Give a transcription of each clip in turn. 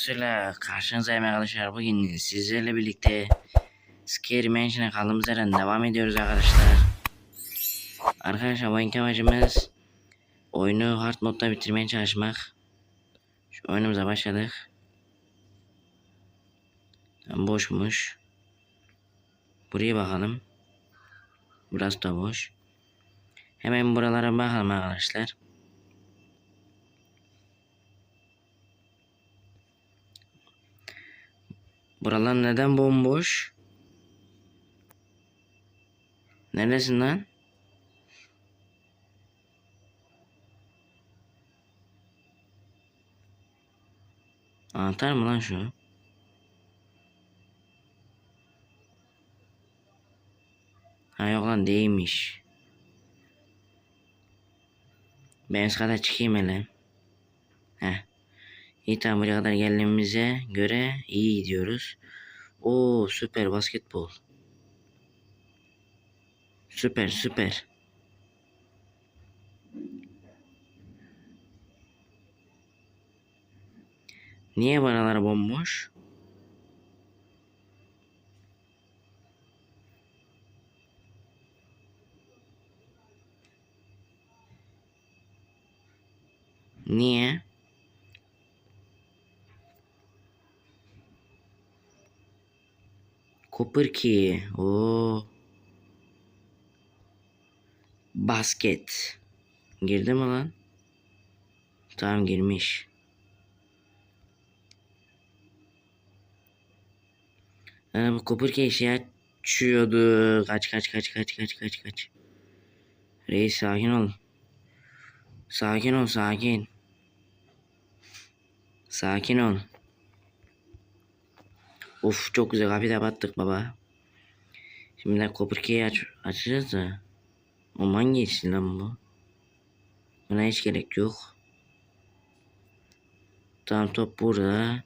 Videosuyla karşınızdayım arkadaşlar. Bugün sizlerle birlikte Scary Mansion'a kaldığımız yerden devam ediyoruz arkadaşlar. Arkadaşlar bugünkü amacımız oyunu hard modda bitirmeye çalışmak. Şu oyunumuza başladık. Tam boşmuş. Buraya bakalım. Burası da boş. Hemen buralara bakalım arkadaşlar. Buralar neden bomboş? Neredesin lan? Anahtar mı lan şu? Ha yok lan değilmiş. Ben kata çıkayım hele. Heh. İyi tamam buraya kadar geldiğimize göre iyi gidiyoruz. Oo süper basketbol. Süper süper. Niye buralar bomboş? Niye? Copper key. Oo. Basket. Girdi mi lan? Tamam girmiş. Ee, bu Copper key şey açıyordu. Kaç kaç kaç kaç kaç kaç kaç. Reis sakin ol. Sakin ol sakin. Sakin ol. Of çok güzel kapıyı da battık baba. Şimdi de Copperkey'i aç açacağız da. O hangisi lan bu? Buna hiç gerek yok. Tamam top burada.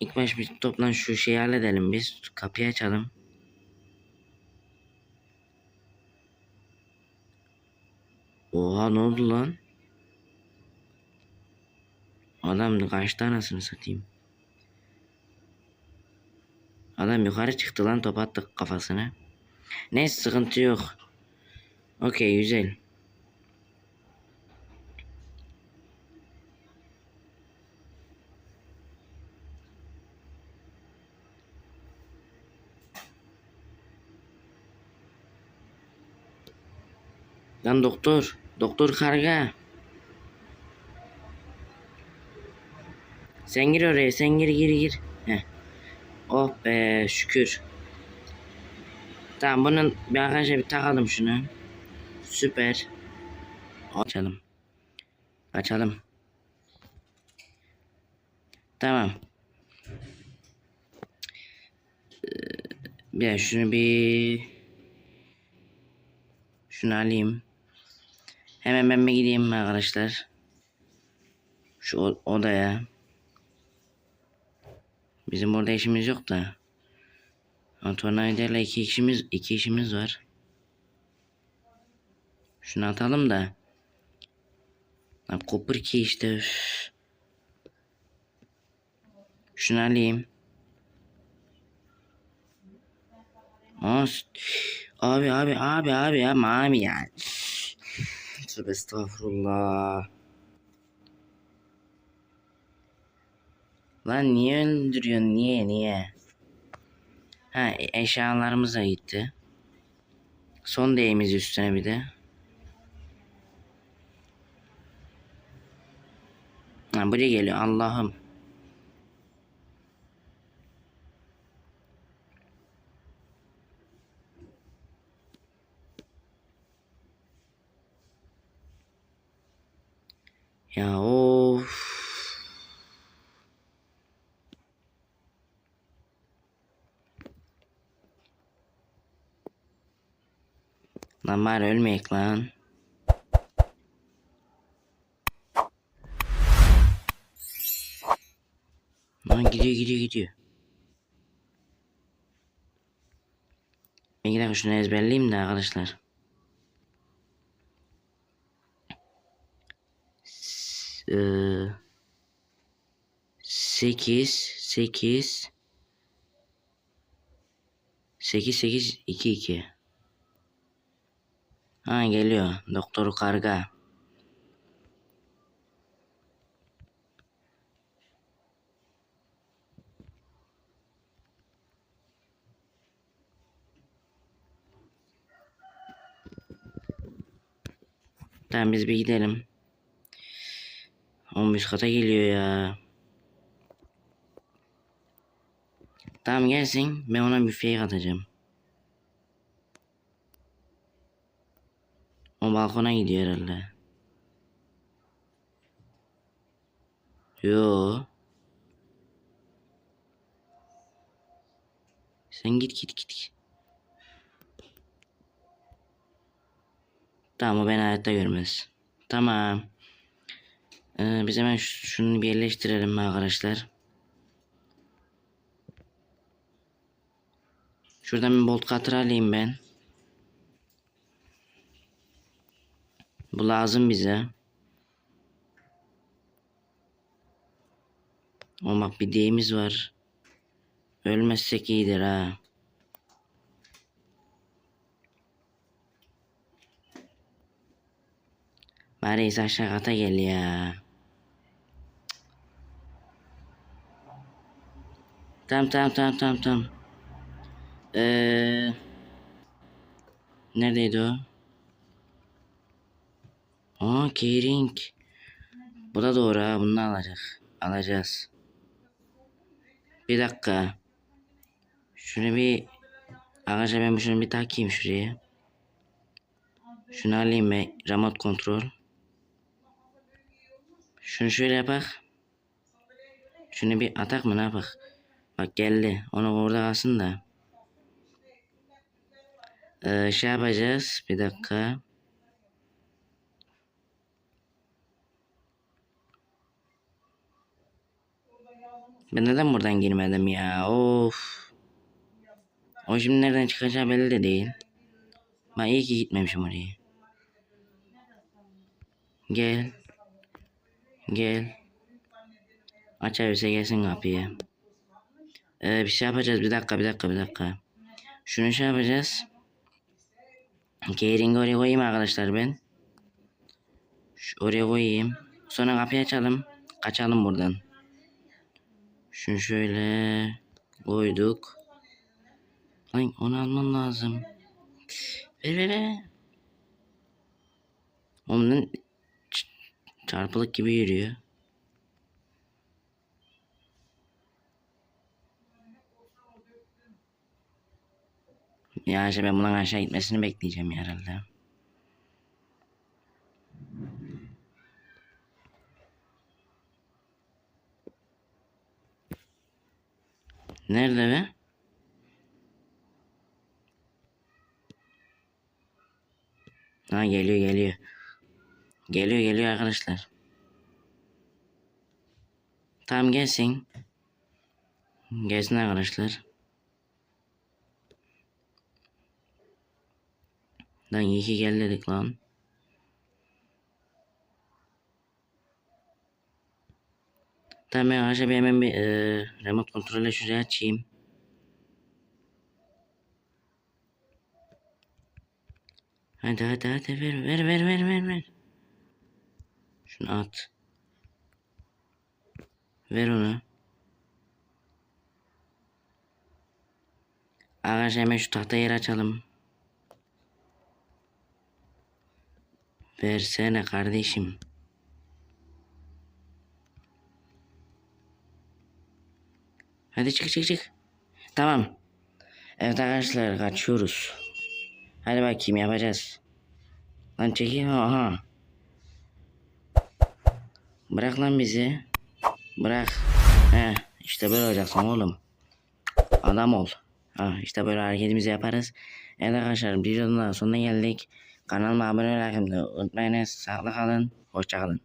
İlk baş bir toplan şu şeyi halledelim biz. Kapıyı açalım. Oha ne oldu lan? Adam kaçtı anasını satayım. Adam yukarı çıktı lan top attık kafasına. Neyse sıkıntı yok. Okey güzel. Lan doktor. Doktor karga. Sen gir oraya sen gir gir gir. Heh. Oh be şükür. Tamam bunun bir arkadaşlar bir takalım şunu. Süper. Açalım. Açalım. Tamam. Ee, Bir şunu bir şunu alayım. Hemen ben bir gideyim arkadaşlar. Şu odaya. Bizim orada işimiz yok da. Tornavidayla iki işimiz iki işimiz var. Şunu atalım da. Lan kopur ki işte. üf. Şunu alayım. As. Abi abi abi abi ya abi ya. Tövbe estağfurullah. Lan niye öldürüyorsun? Niye niye? Ha e- eşyalarımız da gitti. Son değimiz üstüne bir de. Ha buraya geliyor Allah'ım. Ya of. Lan ölmeyek lan. Lan gidiyor gidiyor gidiyor. Bir dakika şunu ezberleyeyim de arkadaşlar. S- eee, 8 8 8 8 2 2 Ha geliyor. Doktor Karga. Tamam biz bir gidelim. 15 kata geliyor ya. Tamam gelsin. Ben ona bir fake O balkona gidiyor herhalde. Yo. Sen git git git. Tamam o beni hayatta görmez. Tamam. Ee, biz hemen şunu bir yerleştirelim arkadaşlar. Şuradan bir bolt cutter alayım ben. Bu lazım bize. O bak bir deyimiz var. Ölmezsek iyidir ha. Bari aşağı kata gel ya. Tamam tamam tamam tamam tamam. Ee, neredeydi o? Aa keyring. Bu da doğru ha bunu alacak. Alacağız. Bir dakika. Şunu bir Arkadaşlar ben şunu bir takayım şuraya. Şunu alayım ben. Remote kontrol. Şunu şöyle yapak. Şunu bir atak mı ne yapak? Bak geldi. Onu orada kalsın da. Ee, şey yapacağız. Bir dakika. Ben neden buradan girmedim ya? Of. O şimdi nereden çıkacağı belli de değil. Ben iyi ki gitmemişim oraya. Gel. Gel. Aç abisi gelsin kapıyı. Ee, bir şey yapacağız. Bir dakika, bir dakika, bir dakika. Şunu şey yapacağız. Keyringi oraya koyayım arkadaşlar ben. Şu oraya koyayım. Sonra kapıyı açalım. Kaçalım buradan. Şunu şöyle koyduk. Lan onu almam lazım. Ver ver ver. Ç- çarpılık gibi yürüyor. Ya işte ben bundan aşağı gitmesini bekleyeceğim herhalde. Nerede be? Ha geliyor geliyor. Geliyor geliyor arkadaşlar. Tamam gelsin. Gelsin arkadaşlar. Lan iyi ki gel dedik lan. Tamam arkadaşlar bir hemen bir e, remote kontrolle şuraya açayım. Hadi hadi hadi ver ver ver ver ver ver. Şunu at. Ver onu. Arkadaşlar hemen şu tahta yeri açalım. Versene kardeşim. Hadi çık çık çık. Tamam. Evet arkadaşlar kaçıyoruz. Hadi bakayım yapacağız. Lan çekil aha. Bırak lan bizi. Bırak. He, işte böyle olacaksın oğlum. Adam ol. Ha, işte böyle hareketimizi yaparız. Evet arkadaşlar videonun da sonuna geldik. Kanalıma abone olmayı unutmayınız. Sağlıklı kalın. Hoşça kalın.